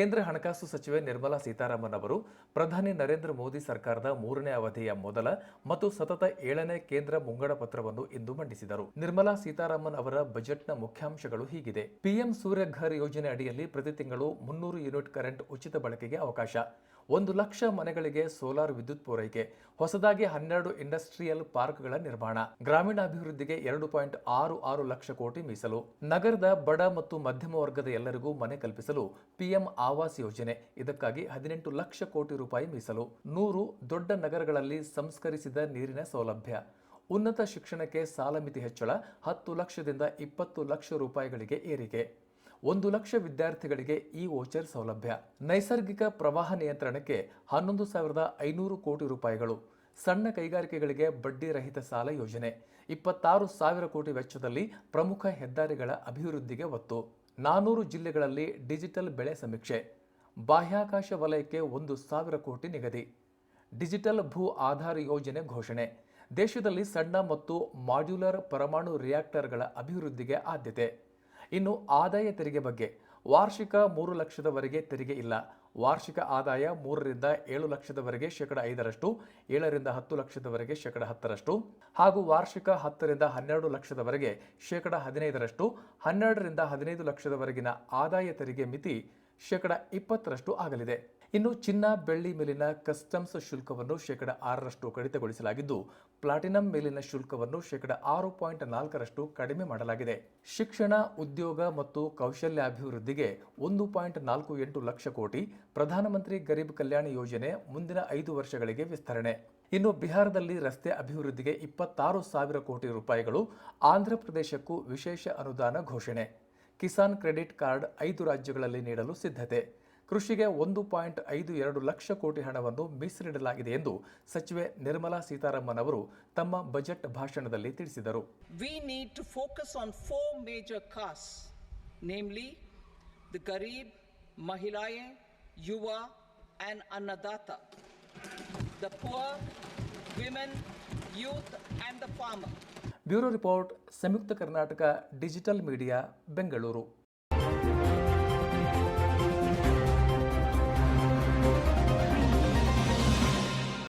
ಕೇಂದ್ರ ಹಣಕಾಸು ಸಚಿವೆ ನಿರ್ಮಲಾ ಸೀತಾರಾಮನ್ ಅವರು ಪ್ರಧಾನಿ ನರೇಂದ್ರ ಮೋದಿ ಸರ್ಕಾರದ ಮೂರನೇ ಅವಧಿಯ ಮೊದಲ ಮತ್ತು ಸತತ ಏಳನೇ ಕೇಂದ್ರ ಮುಂಗಡ ಪತ್ರವನ್ನು ಇಂದು ಮಂಡಿಸಿದರು. ನಿರ್ಮಲಾ ಸೀತಾರಾಮನ್ ಅವರ ಬಜೆಟ್ನ ಮುಖ್ಯಾಂಶಗಳು ಹೀಗಿದೆ. ಪಿಎಂ ಸೂರ್ಯಘರ್ ಯೋಜನೆ ಅಡಿಯಲ್ಲಿ ಪ್ರತಿ ತಿಂಗಳು ಮುನ್ನೂರು ಯೂನಿಟ್ ಕರೆಂಟ್ ಉಚಿತ ಬಳಕೆಗೆ ಅವಕಾಶ. ಒಂದು ಲಕ್ಷ ಮನೆಗಳಿಗೆ ಸೋಲಾರ್ ವಿದ್ಯುತ್ ಪೂರೈಕೆ. ಹೊಸದಾಗಿ ಹನ್ನೆರಡು ಇಂಡಸ್ಟ್ರಿಯಲ್ ಪಾರ್ಕ್ಗಳ ನಿರ್ಮಾಣ. ಗ್ರಾಮೀಣಾಭಿವೃದ್ಧಿಗೆ ಎರಡು ಪಾಯಿಂಟ್ ಆರು ಆರು ಲಕ್ಷ ಕೋಟಿ ಮೀಸಲು. ನಗರದ ಬಡ ಮತ್ತು ಮಧ್ಯಮ ವರ್ಗದ ಎಲ್ಲರಿಗೂ ಮನೆ ಕಲ್ಪಿಸಲು ಪಿಎಂ ಆವಾಸ್ ಯೋಜನೆ. ಇದಕ್ಕಾಗಿ ಹದಿನೆಂಟು ಲಕ್ಷ ಕೋಟಿ ರೂಪಾಯಿ ಮೀಸಲು. ನೂರು ದೊಡ್ಡ ನಗರಗಳಲ್ಲಿ ಸಂಸ್ಕರಿಸಿದ ನೀರಿನ ಸೌಲಭ್ಯ. ಉನ್ನತ ಶಿಕ್ಷಣಕ್ಕೆ ಸಾಲ ಮಿತಿ ಹೆಚ್ಚಳ, ಹತ್ತು ಲಕ್ಷದಿಂದ ಇಪ್ಪತ್ತು ಲಕ್ಷ ರೂಪಾಯಿಗಳಿಗೆ ಏರಿಕೆ. ಒಂದು ಲಕ್ಷ ವಿದ್ಯಾರ್ಥಿಗಳಿಗೆ ಇ ವೋಚರ್ ಸೌಲಭ್ಯ. ನೈಸರ್ಗಿಕ ಪ್ರವಾಹ ನಿಯಂತ್ರಣಕ್ಕೆ ಹನ್ನೊಂದು ಸಾವಿರದ ಐನೂರು ಕೋಟಿ ರೂಪಾಯಿಗಳು. ಸಣ್ಣ ಕೈಗಾರಿಕೆಗಳಿಗೆ ಬಡ್ಡಿ ರಹಿತ ಸಾಲ ಯೋಜನೆ. ಇಪ್ಪತ್ತಾರು ಸಾವಿರ ಕೋಟಿ ವೆಚ್ಚದಲ್ಲಿ ಪ್ರಮುಖ ಹೆದ್ದಾರಿಗಳ ಅಭಿವೃದ್ಧಿಗೆ ಒತ್ತು. ನಾನೂರು ಜಿಲ್ಲೆಗಳಲ್ಲಿ ಡಿಜಿಟಲ್ ಬೆಳೆ ಸಮೀಕ್ಷೆ. ಬಾಹ್ಯಾಕಾಶ ವಲಯಕ್ಕೆ ಒಂದು ಸಾವಿರ ಕೋಟಿ ನಿಗದಿ. ಡಿಜಿಟಲ್ ಭೂ ಆಧಾರ ಯೋಜನೆ ಘೋಷಣೆ. ದೇಶದಲ್ಲಿ ಸಣ್ಣ ಮತ್ತು ಮಾಡ್ಯುಲರ್ ಪರಮಾಣು ರಿಯಾಕ್ಟರ್ಗಳ ಅಭಿವೃದ್ಧಿಗೆ ಆದ್ಯತೆ. ಇನ್ನು ಆದಾಯ ತೆರಿಗೆ ಬಗ್ಗೆ ವಾರ್ಷಿಕ ಮೂರು ಲಕ್ಷದವರೆಗೆ ತೆರಿಗೆ ಇಲ್ಲ. ವಾರ್ಷಿಕ ಆದಾಯ ಮೂರರಿಂದ ಏಳು ಲಕ್ಷದವರೆಗೆ ಶೇಕಡ ಐದರಷ್ಟು, ಏಳರಿಂದ ಹತ್ತು ಲಕ್ಷದವರೆಗೆ ಶೇಕಡ ಹತ್ತರಷ್ಟು ಹಾಗೂ ವಾರ್ಷಿಕ ಹತ್ತರಿಂದ ಹನ್ನೆರಡು ಲಕ್ಷದವರೆಗೆ ಶೇಕಡ ಹದಿನೈದರಷ್ಟು, ಹನ್ನೆರಡರಿಂದ ಹದಿನೈದು ಲಕ್ಷದವರೆಗಿನ ಆದಾಯ ತೆರಿಗೆ ಮಿತಿ ಶೇಕಡ ಇಪ್ಪತ್ತರಷ್ಟು ಆಗಲಿದೆ. ಇನ್ನು ಚಿನ್ನ, ಬೆಳ್ಳಿ ಮೇಲಿನ ಕಸ್ಟಮ್ಸ್ ಶುಲ್ಕವನ್ನು ಶೇಕಡ ಆರರಷ್ಟು ಕಡಿತಗೊಳಿಸಲಾಗಿದ್ದು, ಪ್ಲಾಟಿನಂ ಮೇಲಿನ ಶುಲ್ಕವನ್ನು ಶೇಕಡ ಆರು ಪಾಯಿಂಟ್ ನಾಲ್ಕರಷ್ಟು ಕಡಿಮೆ ಮಾಡಲಾಗಿದೆ. ಶಿಕ್ಷಣ, ಉದ್ಯೋಗ ಮತ್ತು ಕೌಶಲ್ಯಾಭಿವೃದ್ಧಿಗೆ ಒಂದು ಪಾಯಿಂಟ್ ನಾಲ್ಕು ಎಂಟು ಲಕ್ಷ ಕೋಟಿ ಪ್ರಧಾನಮಂತ್ರಿ ಗರೀಬ್ ಕಲ್ಯಾಣ ಯೋಜನೆ ಮುಂದಿನ ಐದು ವರ್ಷಗಳಿಗೆ ವಿಸ್ತರಣೆ. ಇನ್ನು ಬಿಹಾರದಲ್ಲಿ ರಸ್ತೆ ಅಭಿವೃದ್ಧಿಗೆ ಇಪ್ಪತ್ತಾರು ಸಾವಿರ ಕೋಟಿ ರೂಪಾಯಿಗಳು ಆಂಧ್ರಪ್ರದೇಶಕ್ಕೂ ವಿಶೇಷ ಅನುದಾನ ಘೋಷಣೆ. ಕಿಸಾನ್ ಕ್ರೆಡಿಟ್ ಕಾರ್ಡ್ ಐದು ರಾಜ್ಯಗಳಲ್ಲಿ ನೀಡಲು ಸಿದ್ಧತೆ. ಕೃಷಿಗೆ ಒಂದು ಪಾಯಿಂಟ್ ಐದು ಎರಡು ಲಕ್ಷ ಕೋಟಿ ಹಣವನ್ನು ಮೀಸಲಿಡಲಾಗಿದೆ ಎಂದು ಸಚಿವೆ ನಿರ್ಮಲಾ ಸೀತಾರಾಮನ್ ಅವರು ತಮ್ಮ ಬಜೆಟ್ ಭಾಷಣದಲ್ಲಿ ತಿಳಿಸಿದರು. We need to focus on four major castes namely the garib Mahilaye, yuva and Annadata, the poor, women, youth, and the farmer. Bureau report Samyukta Karnataka digital media Bengaluru.